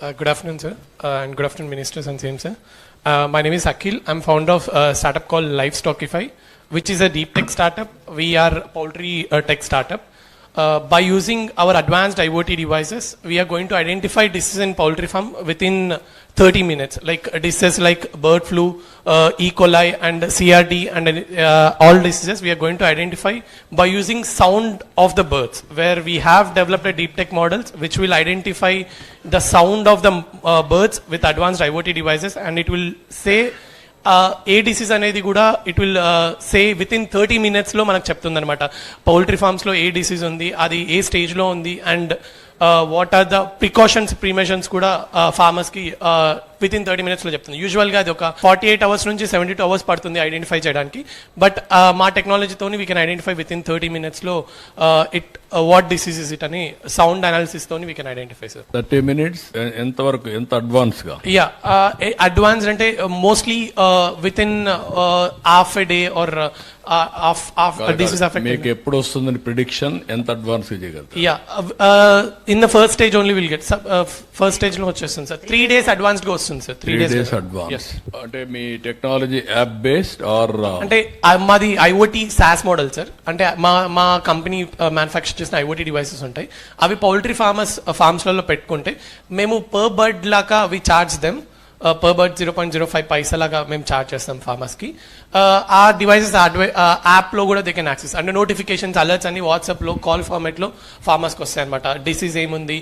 Uh, good afternoon, sir, uh, and good afternoon, ministers and same, sir. Uh, my name is Akhil. I'm founder of a startup called Livestockify, which is a deep tech startup. We are a poultry uh, tech startup. Uh, by using our advanced IoT devices, we are going to identify diseases in poultry farm within 30 minutes, like uh, diseases like bird flu, uh, E. coli, and CRD, and uh, all diseases we are going to identify by using sound of the birds, where we have developed a deep tech models which will identify the sound of the uh, birds with advanced IoT devices, and it will say ఏ disease అనేది కూడా it will say within thirty మినిట్స్లో మనకు చెప్తుంది అనమాట poultry ఫార్మ్స్లో ఏ disease ఉంది అది ఏ స్టేజ్లో ఉంది and what are the precautions ప్రీమేషన్స్ కూడా ఫార్మర్స్కి విత్ ఇన్ థర్టీ మినిట్స్లో చెప్తుంది. యూజువల్గా అది ఒక ఫార్టీ ఎయిట్ అవర్స్ నుంచి సెవెంటీ టూ అవర్స్ పడుతుంది ఐడెంటిఫై చేయడానికి. బట్ మా టెక్నాలజీతోని we can identify within thirty మినిట్స్లో it what disease is it అని sound అనాలిసిస్తోని we can identify sir thirty minutes ఎంతవరకు ఎంత అడ్వాన్స్గా? యా అడ్వాన్స్ అంటే uh, mostly within half a day or disease మీకు ఎప్పుడు వస్తుందని ప్రిడిక్షన్ ఎంత అడ్వాన్స్గా చేయగలుగుతారు? Yeah in the first stage only will get first స్టేజ్లో వచ్చేస్తుంది సార్ త్రీ డేస్ అడ్వాన్స్డ్గా వస్తుంది సార్ త్రీ డేస్ అడ్వాన్స్ అంటే మీ టెక్నాలజీ యాప్ బేస్డ్ ఆర్ అంటే మాది ఐఓటీ సాస్ మోడల్ సార్ అంటే మా మా కంపెనీ మ్యానుఫ్యాక్చర్ చేసిన ఐఓటీ డివైసెస్ ఉంటాయి. అవి పౌల్ట్రీ ఫార్మర్స్ ఫార్మ్స్లలో పెట్టుకుంటే మేము పర్ బర్డ్ లాగా అవి charge them per bird zero point zero five పైసలాగా మేము చార్జ్ చేస్తాం ఫార్మర్స్కి ఆ డివైసెస్ యాప్లో కూడా దే కెన్ యాక్సెస్ అంటే నోటిఫికేషన్స్ అలర్ట్స్ అన్ని వాట్సాప్లో కాల్ ఫార్మాట్లో ఫార్మర్స్కి వస్తాయి అనమాట డిసీజ్ ఏముంది?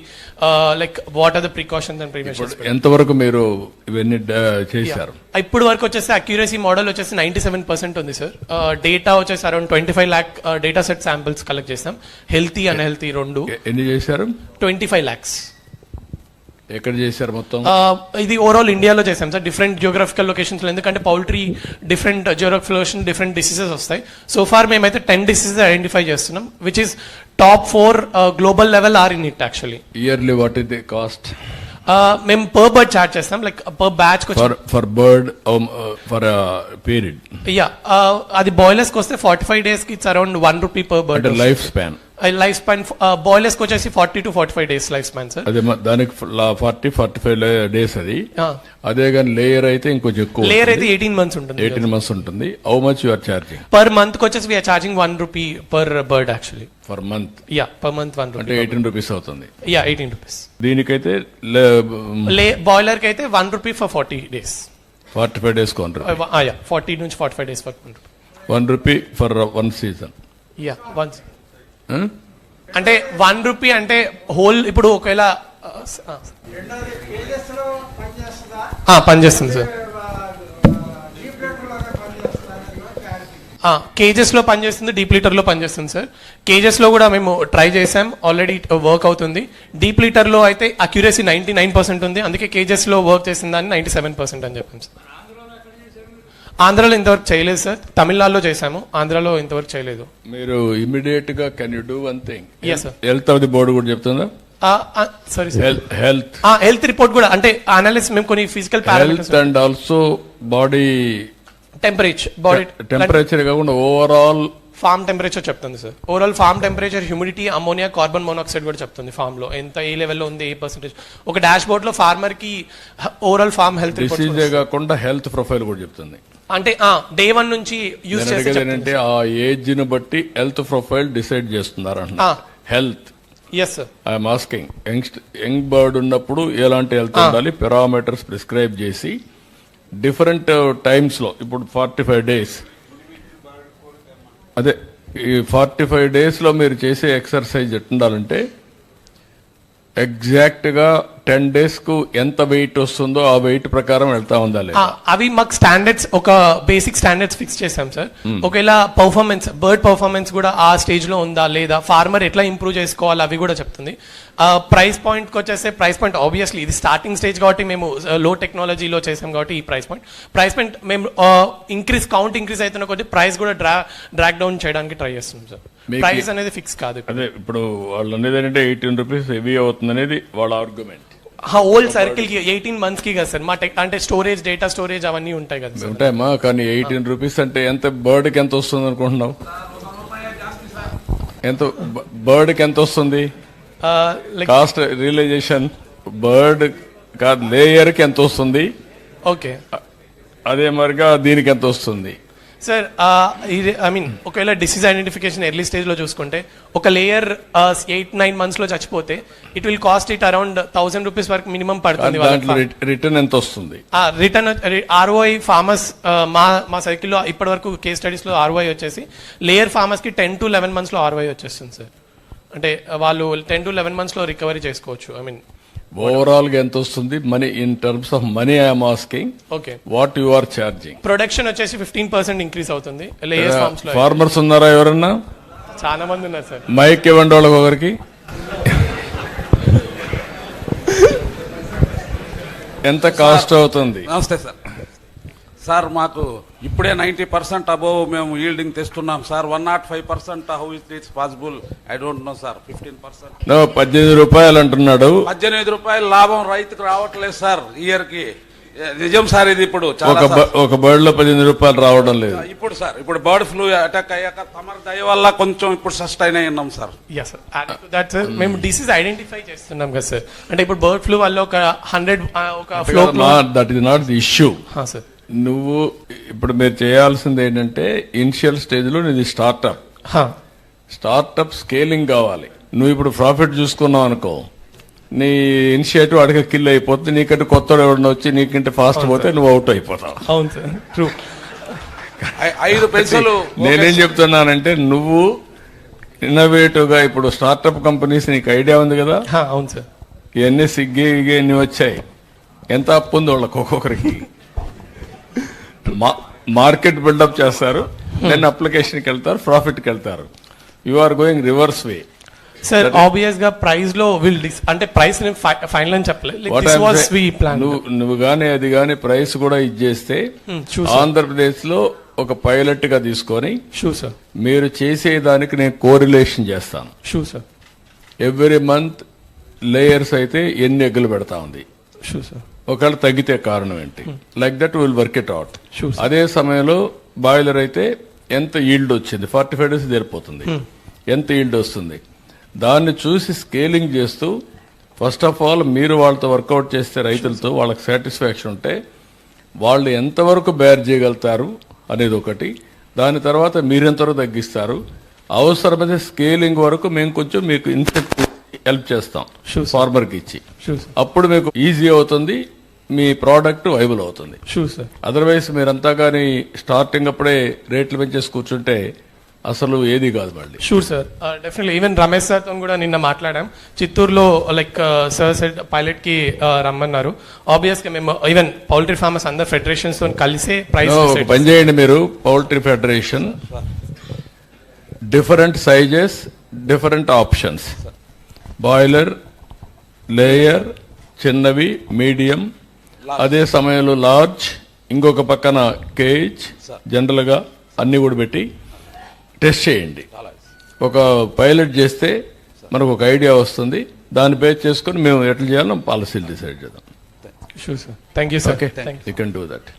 Like what are the precautions and preventions ఎంతవరకు మీరు ఇవన్నీ డ- చేశారు? ఇప్పుడు వరకు వచ్చేసి అక్యూరసీ మోడల్ వచ్చేసి నైంటీ సెవెన్ పర్సెంట్ ఉంది సార్ డేటా వచ్చేసి around twenty five lakh data set samples collect చేస్తాం. హెల్తీ అన్ హెల్తీ రెండు. ఎన్ని చేశారు? ట్వంటీ ఫైవ్ ల్యాక్స్ ఎక్కడ చేశారు మొత్తం? ఇది ఓవరాల్ ఇండియాలో చేసాం సార్. డిఫరెంట్ జియోగ్రఫికల్ లొకేషన్స్లో ఎందుకంటే poultry different geographical location different diseases వస్తాయి. సో ఫార్ మేమైతే టెన్ డిసీజెస్ ఐడెంటిఫై చేస్తున్నాం which is top four global level or in it actually yearly what is the cost మేము పర్ బర్డ్ చార్జ్ చేస్తాం like per batch for bird for period yeah అది బాయిలర్స్కి వస్తే forty five డేస్కి it's around one rupee per bird life span life span బాయిలర్స్కి వచ్చేసి forty to forty five days life span sir అదే దానికి forty forty five days అది. అదే కానీ లేయర్ అయితే ఇంకొంచెం ఎక్కువ లేయర్ అయితే ఎయిటీన్ మంత్స్ ఉంటుంది ఎయిటీన్ మంత్స్ ఉంటుంది. How much you are charging per month వచ్చేసి we're charging one rupee per bird actually for month yeah per month one అంటే ఎయిటీన్ రూపీస్ అవుతుంది. యా ఎయిటీన్ రూపీస్ దీనికైతే లే బాయిలర్కి అయితే one rupee for forty days forty five days forty నుంచి forty five days వరకు one rupee for one season yeah one అంటే one rupee అంటే హోల్ ఇప్పుడు ఒకవేళ లో పనిచేస్తుందా సార్ డీప్లోనే పనిచేస్తుందా క్లారిటీ కేజెస్లో పనిచేస్తుంది డీప్ లీటర్లో పనిచేస్తుంది సార్ కేజెస్లో కూడా మేము ట్రై చేసాం ఆల్రెడీ వర్క్ అవుతుంది. డీప్ లీటర్లో అయితే అక్యురసీ నైన్టీ నైన్ పర్సెంట్ ఉంది. అందుకే కేజెస్లో వర్క్ చేసిన దాన్ని నైన్టీ సెవెన్ పర్సెంట్ అని చెప్పాం సార్ ఆంధ్రాలో ఇంతవరకు చేయలేదు సార్. తమిళనాడులో చేశాము. ఆంధ్రాలో ఇంతవరకు చేయలేదు. మీరు ఇమీడియట్గా can you do one thing. Health of the board కూడా చెప్తుందా? Sorry health health health report కూడా అంటే అనాలిసిస్ మేము కొన్ని physical health and also body temperature body temperature కాకుండా ఓవరాల్ ఫామ్ టెంపరేచర్ చెప్తుంది sir overall farm temperature humidity ammonia carbon monoxide కూడా చెప్తుంది ఫామ్లో. ఎంత ఏ లెవెల్లో ఉంది ఏ పర్సెంటేజ్ ఒక డాష్ బోర్డ్లో ఫార్మర్కి ఓవరాల్ ఫామ్ హెల్త్ డిసీజే కాకుండా హెల్త్ ప్రొఫైల్ కూడా చెప్తుంది. అంటే డే వన్ నుంచి యూజ్ నేను చేస్తే ఆ ఏజ్ని బట్టి హెల్త్ ప్రొఫైల్ డిసైడ్ చేస్తున్నారు. Health yes sir I'm asking young young bird ఉన్నప్పుడు ఎలాంటి హెల్త్ ఉండాలి? పెరామీటర్స్ ప్రిస్క్రైబ్ చేసి డిఫరెంట్ టైమ్స్లో ఇప్పుడు ఫార్టీ ఫైవ్ డేస్ అదే ఈ ఫార్టీ ఫైవ్ డేస్లో మీరు చేసే ఎక్సర్సైజ్ ఎట్టుండాలంటే ఎగ్జాక్ట్గా టెన్ డేస్కు ఎంత వెయిట్ వస్తుందో ఆ వెయిట్ ప్రకారం వెళ్తా ఉండాలి అవి మాకు స్టాండర్డ్స్ ఒక బేసిక్ స్టాండర్డ్స్ ఫిక్స్ చేసాం సార్ ఒకవేళ పర్ఫార్మెన్స్ బర్డ్ పర్ఫార్మెన్స్ కూడా ఆ స్టేజ్లో ఉందా లేదా ఫార్మర్ ఎట్లా ఇంప్రూవ్ చేసుకోవాలి అవి కూడా చెప్తుంది. ప్రైస్ పాయింట్కి వచ్చేస్తే ప్రైస్ పాయింట్ ఆబ్వియస్లీ ఇది స్టార్టింగ్ స్టేజ్ కాబట్టి మేము లో టెక్నాలజీలో చేసాం కాబట్టి ఈ ప్రైస్ పాయింట్ ప్రైస్ పాయింట్ మేము ఇంక్రీస్ కౌంట్ ఇంక్రీస్ అవుతున్న కొద్దీ ప్రైస్ కూడా డ్రా డ్రాక్ డౌన్ చేయడానికి ట్రై చేస్తున్నాం సార్ ప్రైస్ అనేది ఫిక్స్ కాదు అదే ఇప్పుడు వాళ్ళు అనేది ఏంటంటే ఎయిటీన్ రూపీస్ హెవీ అవుతుంది అనేది వాళ్ళ ఆర్గ్యుమెంట్ హోల్ సర్కిల్కి ఎయిటీన్ మంత్స్కి కదా సార్. మా టెక్ అంటే స్టోరేజ్ డేటా స్టోరేజ్ అవన్నీ ఉంటాయి కదా సార్. ఉంటాయమ్మా కానీ ఎయిటీన్ రూపీస్ అంటే ఎంత బర్డ్కి ఎంత వస్తుంది అనుకుంటున్నావు? ఎంత బర్డ్కి ఎంత వస్తుంది? కాస్ట్ రియలైజేషన్ బర్డ్ కాదు లేయర్కి ఎంత వస్తుంది? ఓకే అదే మరిగా దీనికి ఎంత వస్తుంది? సార్ ఇది ఐ మీన్ ఒకవేళ డిసీజ్ ఐడెంటిఫికేషన్ ఎర్లీ స్టేజ్లో చూసుకుంటే ఒక లేయర్ ఎయిట్ నైన్ మంత్స్లో చచ్చిపోతే it will cost it around thousand rupees వరకు మినిమం పడుతుంది రిటర్న్ ఎంత వస్తుంది? రిటర్న్ ఆర్ఓఐ ఫార్మర్స్ మా మా సైకిల్లో ఇప్పటి వరకు కేస్ స్టడీస్లో ఆర్ఓఐ వచ్చేసి లేయర్ ఫార్మర్స్కి టెన్ టు లెవెన్ మంత్స్లో ఆర్ఓఐ వచ్చేస్తుంది సార్ అంటే uh, వాళ్ళు టెన్ టు లెవెన్ మంత్స్లో రికవరీ చేసుకోవచ్చు ఐ మీన్ ఓవరాల్గా ఎంత వస్తుంది money in terms of money I'm asking okay what you are charging production వచ్చేసి ఫిఫ్టీన్ పర్సెంట్ ఇంక్రీస్ అవుతుంది. లేయర్ ఫార్మ్స్లో ఫార్మర్స్ ఉన్నారా ఎవరన్నా? చాలా మంది ఉన్నారు సార్ మైక్ ఇవ్వండి వాళ్ళకి ఒకరికి. ఎంత కాస్ట్ అవుతుంది? నమస్తే సార్ సార్ మాకు ఇప్పుడే నైంటీ పర్సెంట్ అబోవ్ మేము yielding తెస్తున్నాం. Sir one not five percent how it it's possible? I don't know sir fifteen percent. పద్దెనిమిది రూపాయలు అంటున్నాడు. పద్దెనిమిది రూపాయలు లాభం రైతుకు రావట్లేదు సార్ ఇయర్కి. నిజం సార్ ఇది ఇప్పుడు చాలా ఒక బర్డ్లో పద్దెనిమిది రూపాయలు రావడం లేదు. ఇప్పుడు సార్ ఇప్పుడు బర్డ్ ఫ్లూ అటాక్ అయ్యాక తమరి దయ వల్ల కొంచెం ఇప్పుడు సస్టైన్ అయి ఉన్నాం sir. Yes sir that sir మేము డిసీజ్ ఐడెంటిఫై చేస్తున్నాం కదా సార్ అంటే ఇప్పుడు బర్డ్ ఫ్లూ వల్ల ఒక హండ్రెడ్ ఒక flow that is not the issue sir నువ్వు ఇప్పుడు మీరు చేయాల్సింది ఏంటంటే ఇనిషియల్ స్టేజ్లో నీది స్టార్ట్అప్ స్టార్ట్అప్ స్కేలింగ్ కావాలి. నువ్వు ఇప్పుడు ప్రాఫిట్ చూసుకున్నావు అనుకో నీ ఇనిషియేటివ్ అడిగ కిల్ అయిపోతుంది నీకంటే కొత్త ఎవరిని వచ్చి నీకంటే ఫాస్ట్ పోతే నువ్వు అవుట్ అయిపోతావు. అవును సార్. ట్రూ ఐ- ఐదు పైసలు నేనేం చెప్తున్నానంటే నువ్వు ఇన్నోవేటివ్గా ఇప్పుడు స్టార్ట్అప్ కంపెనీస్ నీకు ఐడియా ఉంది కదా? అవును సార్. ఇవన్నీ సిగ్గి ఇగ్గి అన్ని వచ్చాయి. ఎంత అప్పు ఉంది వాళ్ళకి ఒక్కొక్కరికి? మార్కెట్ బిల్డప్ చేస్తారు. దెన్ అప్లికేషన్కి వెళ్తారు ప్రాఫిట్కి వెళ్తారు. You are going reverse way sir ఆబ్వియస్గా ప్రైస్లో విల్ డిస్ అంటే ప్రైస్ ఫైనల్ అని చెప్పలేదు. నువ్వు నువ్వు గానీ అది గానీ ప్రైస్ కూడా ఇచ్చేస్తే Hmm. ఆంధ్రప్రదేశ్లో ఒక పైలట్గా తీసుకొని షూ సార్ మీరు చేసే దానికి నేను కోరిలేషన్ చేస్తాను. Sure sir every month layers అయితే ఎన్ని ఎగ్గులు పెడతా ఉంది. షూ సార్ ఒకవేళ తగ్గితే కారణం ఏంటి? Like that will work it out. అదే సమయంలో బాయిలర్ అయితే ఎంత ఈల్డ్ వచ్చింది? ఫార్టీ ఫైవ్ డేస్ సరిపోతుంది. Hmm. ఎంత ఈల్డ్ వస్తుంది? దాన్ని చూసి స్కేలింగ్ చేస్తూ ఫస్ట్ ఆఫ్ ఆల్ మీరు వాళ్ళతో వర్కౌట్ చేస్తే రైతులతో వాళ్ళకి సాటిస్ఫాక్షన్ ఉంటే వాళ్ళు ఎంతవరకు బేర్ చేయగలుగుతారు అనేది ఒకటి. దాని తర్వాత మీరెంతవరకు తగ్గిస్తారు? అవసరమైతే స్కేలింగ్ వరకు మేము కొంచెం మీకు ఇన్సెంటివ్ హెల్ప్ చేస్తాం. ఫార్మర్కి ఇచ్చి. అప్పుడు మీకు ఈజీ అవుతుంది. మీ ప్రోడక్ట్ వైబుల్ అవుతుంది. షూ సార్ అదర్వైజ్ మీరంతా కానీ స్టార్టింగ్ అప్పుడే రేట్లు పెంచేసి కూర్చుంటే అసలు ఏది కాదు మళ్ళీ. Sure sir definitely even Ramesh సార్తో కూడా నిన్న మాట్లాడాం. చిత్తూరులో లైక్ సార్ సెడ్ పైలట్కి uh, రమ్మన్నారు. ఆబ్వియస్గా మేము ఈవెన్ పౌల్ట్రీ ఫార్మర్స్ అందరు ఫెడరేషన్స్తో కలిసే ప్రైస్ పని చేయండి మీరు. Poultry federation different sizes different options boiler layer చిన్నవి మీడియం అదే సమయంలో లార్జ్ ఇంకొక పక్కన కేజ్ జనరల్గా అన్ని కూడా పెట్టి టెస్ట్ చేయండి. ఒక పైలట్ చేస్తే మనకు ఒక ఐడియా వస్తుంది. దాన్ని బేస్ చేసుకొని మేము ఎట్లా చేయాలో పాలసీలు డిసైడ్ చేద్దాం. Sure sir thank you sir okay you can do that